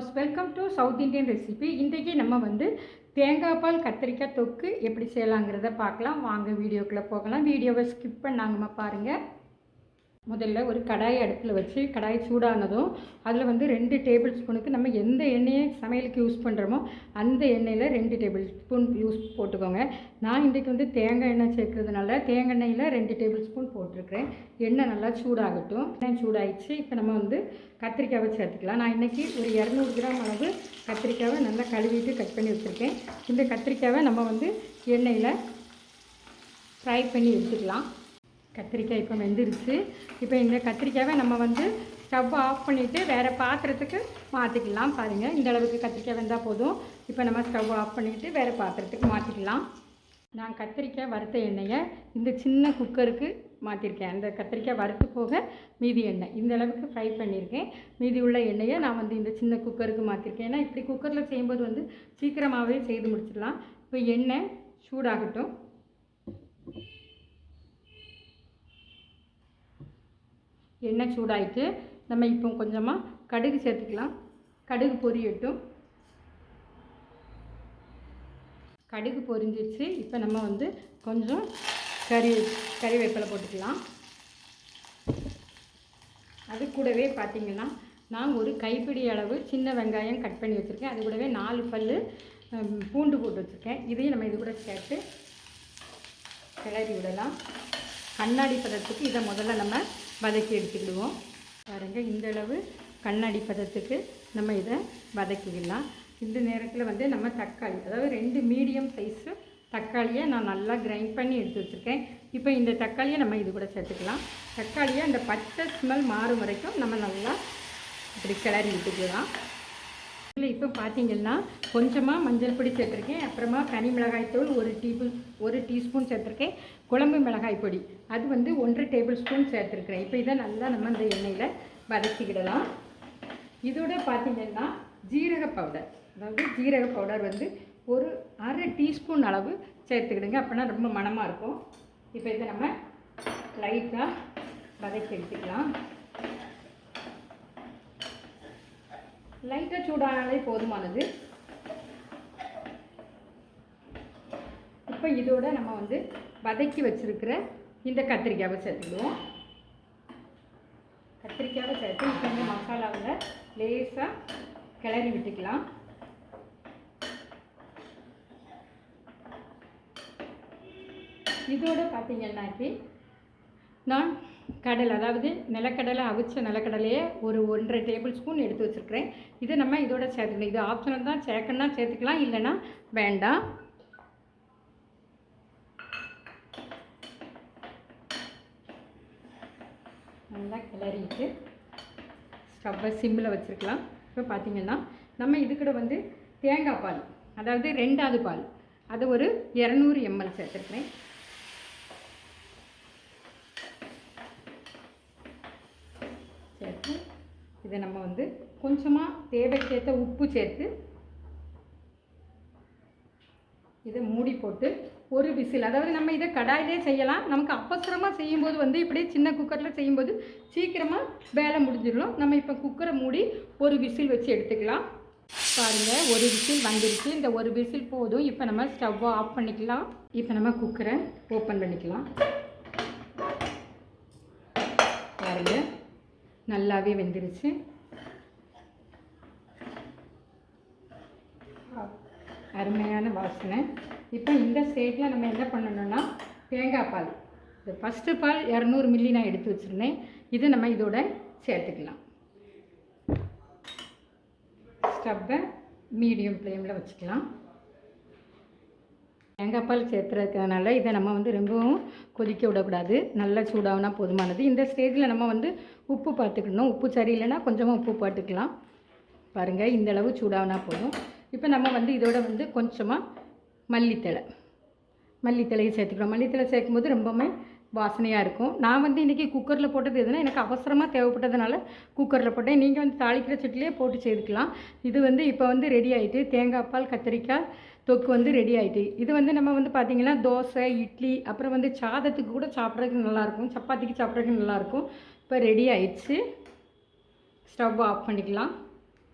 Viewers welcome to South Indian recipe இன்றைக்கி நம்ம வந்து தேங்காய் பால் கத்திரிக்காய் தொக்கு எப்படி செய்யலாங்கிறத பார்க்கலாம். வாங்க வீடியோக்குள்ளே போகலாம். வீடியோவை ஸ்கிப் பண்ணாங்கம்மா பாருங்கள் முதல்ல ஒரு கடாய் அடுப்பில் வச்சு கடாய் சூடானதும் அதில் வந்து ரெண்டு டேபிள் ஸ்பூனுக்கு நம்ம எந்த எண்ணெயை சமையலுக்கு யூஸ் பண்ணுறோமோ அந்த எண்ணெயில் ரெண்டு டேபிள் ஸ்பூன் யூஸ் போட்டுக்கோங்க. நான் இன்றைக்கி வந்து தேங்காய் எண்ணெய் சேர்க்கறதுனால தேங்காய் எண்ணெயில் ரெண்டு டேபிள் ஸ்பூன் போட்டிருக்கிறேன். எண்ணெய் நல்லா சூடாகட்டும். எண்ணெய் சூடாயிடுச்சு. இப்போ நம்ம வந்து கத்திரிக்காவை சேர்த்துக்கலாம். நான் இன்றைக்கி ஒரு இரநூறு கிராம் அளவு கத்திரிக்காவை நல்லா கழுவிட்டு கட் பண்ணி வச்சுருக்கேன். இந்த கத்திரிக்காவை நம்ம வந்து எண்ணெயில் ஃப்ரை பண்ணி எடுத்துக்கலாம். கத்திரிக்காய் இப்போ வெந்துருச்சு. இப்போ இந்த கத்திரிக்காவை நம்ம வந்து ஸ்டவ் ஆஃப் பண்ணிவிட்டு வேறு பாத்திரத்துக்கு மாற்றிக்கலாம் பாருங்கள் இந்த அளவுக்கு கத்திரிக்காய் வெந்தால் போதும். இப்போ நம்ம ஸ்டவ் ஆஃப் பண்ணிவிட்டு வேறு பாத்திரத்துக்கு மாற்றிக்கலாம் நான் கத்திரிக்காய் வறுத்த எண்ணெயை இந்த சின்ன குக்கருக்கு மாற்றிருக்கேன் அந்த கத்திரிக்காய் வறுத்து போக மீதி எண்ணெய். இந்த அளவுக்கு ஃப்ரை பண்ணியிருக்கேன் மீதி உள்ள எண்ணெயை நான் வந்து இந்த சின்ன குக்கருக்கு மாற்றிருக்கேன் ஏன்னா இப்படி குக்கரில் செய்யும்போது வந்து சீக்கிரமாகவே செய்து முடிச்சிடலாம். இப்போ எண்ணெய் சூடாகட்டும். எண்ணெய் சூடாயிட்டு நம்ம இப்போ கொஞ்சமாக கடுகு சேர்த்துக்கலாம். கடுகு பொரியட்டும். கடுகு பொரிஞ்சிருச்சு. இப்போ நம்ம வந்து கொஞ்சம் கறி கறிவேப்பிலை போட்டுக்கலாம். அது கூடவே பார்த்திங்கன்னா நான் ஒரு கைப்பிடி அளவு சின்ன வெங்காயம் கட் பண்ணி வச்சுருக்கேன். அது கூடவே நாலு பல் பூண்டு போட்டு வச்சுருக்கேன். இதையும் நம்ம இது கூட சேர்த்து கிளறி விடலாம். கண்ணாடி பதத்துக்கு இதை முதல்ல நம்ம வதக்கி எடுத்துக்கிடுவோம். பாருங்கள் இந்த அளவு கண்ணாடி பதத்துக்கு நம்ம இதை வதக்கிக்கலாம் இந்த நேரத்தில் வந்து நம்ம தக்காளி அதாவது ரெண்டு மீடியம் சைஸு தக்காளியை நான் நல்லா கிரைண்ட் பண்ணி எடுத்து வச்சுருக்கேன். இப்போ இந்த தக்காளியை நம்ம இது கூட சேர்த்துக்கலாம். தக்காளியை அந்த பச்சை ஸ்மெல் மாறும் வரைக்கும் நம்ம நல்லா இப்படி கிளறி விட்டுக்கலாம் இப்போ பார்த்தீங்கன்னா கொஞ்சமாக மஞ்சள் பொடி சேர்த்துருக்கேன். அப்புறமா தனி மிளகாய் தூள் ஒரு டீபிள் ஒரு டீஸ்பூன் சேர்த்துருக்கேன். குழம்பு மிளகாய் பொடி. அது வந்து ஒன்றரை டேபிள் ஸ்பூன் சேர்த்துருக்குறேன். இப்போ இதை நல்லா நம்ம இந்த எண்ணெயில் வதக்கிக்கிடலாம். இதோட பார்த்தீங்கன்னா ஜீரக பவுடர் அதாவது ஜீரக பவுடர் வந்து ஒரு அரை டீஸ்பூன் அளவு சேர்த்துக்கிடுங்க. அப்போனா ரொம்ப மணமாக இருக்கும். இப்போ இதை நம்ம லைட்டாக வதக்கி எடுத்துக்கலாம். லைட்டாக சூடானாலே போதுமானது. இப்போ இதோட நம்ம வந்து வதக்கி வச்சுருக்கிற இந்த கத்திரிக்காவை சேர்த்துக்குவோம். கத்திரிக்காவை சேர்த்து இப்போ இந்த மசாலாவில் லேசாக கிளறி விட்டுக்கலாம். இதோட பார்த்தீங்கன்னாக்கி நான் கடலை அதாவது நிலக்கடலை அவிச்ச நிலக்கடலையே ஒரு ஒன்றரை டேபிள் ஸ்பூன் எடுத்து வச்சுருக்கிறேன். இதை நம்ம இதோட சேர்த்துக்கணும் இது ஆப்ஷனல் தான். சேர்க்கணும்னா சேர்த்துக்கலாம். இல்லைன்னா வேண்டாம். நல்லா கிளறிட்டு ஸ்டவ்வை சிம்மில் வச்சுருக்கலாம். இப்போ பார்த்தீங்கன்னா நம்ம இது கூட வந்து தேங்காய் பால் அதாவது ரெண்டாவது பால். அது ஒரு இரநூறு எம்எல் சேர்த்துருக்குறேன். சேர்த்து இதை நம்ம வந்து கொஞ்சமாக தேவைக்கேற்ற உப்பு சேர்த்து இதை மூடி போட்டு ஒரு விசில் அதாவது நம்ம இதை கடாயிலே செய்யலாம். நமக்கு அவசரமாக செய்யும்போது வந்து இப்படியே சின்ன குக்கரில் செய்யும்போது சீக்கிரமாக வேலை முடிஞ்சிடும் நம்ம இப்போ குக்கரை மூடி ஒரு விசில் வச்சு எடுத்துக்கலாம். பாருங்கள் ஒரு விசில் வந்துருச்சு. இந்த ஒரு விசில் போதும். இப்போ நம்ம ஸ்டவ்வை ஆஃப் பண்ணிக்கலாம். இப்போ நம்ம குக்கரை ஓப்பன் பண்ணிக்கலாம். பாருங்கள் நல்லாவே வெந்துருச்சு. அருமையான வாசனை. இப்போ இந்த ஸ்டேட்டில் நம்ம என்ன பண்ணணும்னா தேங்காய் பால். இது ஃபஸ்ட்டு பால் இரநூறு மில்லி நான் எடுத்து வச்சுருந்தேன். இது நம்ம இதோட சேர்த்துக்கலாம். ஸ்டவ்வை மீடியம் ஃப்ளேமில் வச்சுக்கலாம். தேங்காய் பால் சேர்த்துறதுனால இதை நம்ம வந்து ரொம்பவும் கொதிக்க விடக்கூடாது. நல்லா சூடாகனா போதுமானது. இந்த ஸ்டேஜில் நம்ம வந்து உப்பு பார்த்துக்கணும். உப்பு சரியில்லைன்னா கொஞ்சமாக உப்பு பார்த்துக்கலாம் பாருங்கள் இந்த அளவு போதும். இப்போ நம்ம வந்து இதோட வந்து கொஞ்சமாக மல்லித்தழை. மல்லித்தலையை சேர்த்துக்கிறோம். மல்லித்தழை சேர்க்கும்போது ரொம்பவுமே வாசனையாக இருக்கும். நான் வந்து இன்றைக்கி குக்கரில் போட்டது எதுனா எனக்கு அவசரமாக தேவைப்பட்டதுனால குக்கரில் போட்டேன். நீங்கள் வந்து தாளிக்கிற சட்டிலே போட்டு செய்துக்கலாம் இது வந்து இப்போ வந்து ரெடி ஆகிட்டு தேங்காய் பால் கத்திரிக்காய் தொக்கு வந்து ரெடி ஆகிட்டு இது வந்து நம்ம வந்து பார்த்திங்கன்னா தோசை இட்லி அப்புறம் வந்து சாதத்துக்கு கூட சாப்பிட்றதுக்கு நல்லாயிருக்கும் சப்பாத்திக்கு சாப்பிட்றதுக்கு நல்லாயிருக்கும் இப்போ ரெடி ஆயிடுச்சு. ஸ்டவ் ஆஃப் பண்ணிக்கலாம்.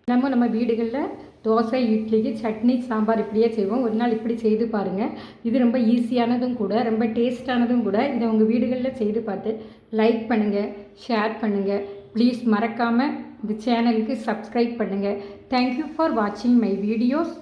தினமும் நம்ம வீடுகளில் தோசை இட்லிக்கு சட்னி சாம்பார் இப்படியே செய்வோம். ஒரு நாள் இப்படி செய்து பாருங்கள் இது ரொம்ப ஈஸியானதும் கூட ரொம்ப டேஸ்டானதும் கூட இதை உங்கள் வீடுகளில் செய்து பார்த்து லைக் பண்ணுங்கள் ஷேர் பண்ணுங்கள் ப்ளீஸ் மறக்காமல் இந்த சேனலுக்கு சப்ஸ்கிரைப் பண்ணுங்கள் தேங்க்யூ ஃபார் வாட்சிங் மை வீடியோஸ்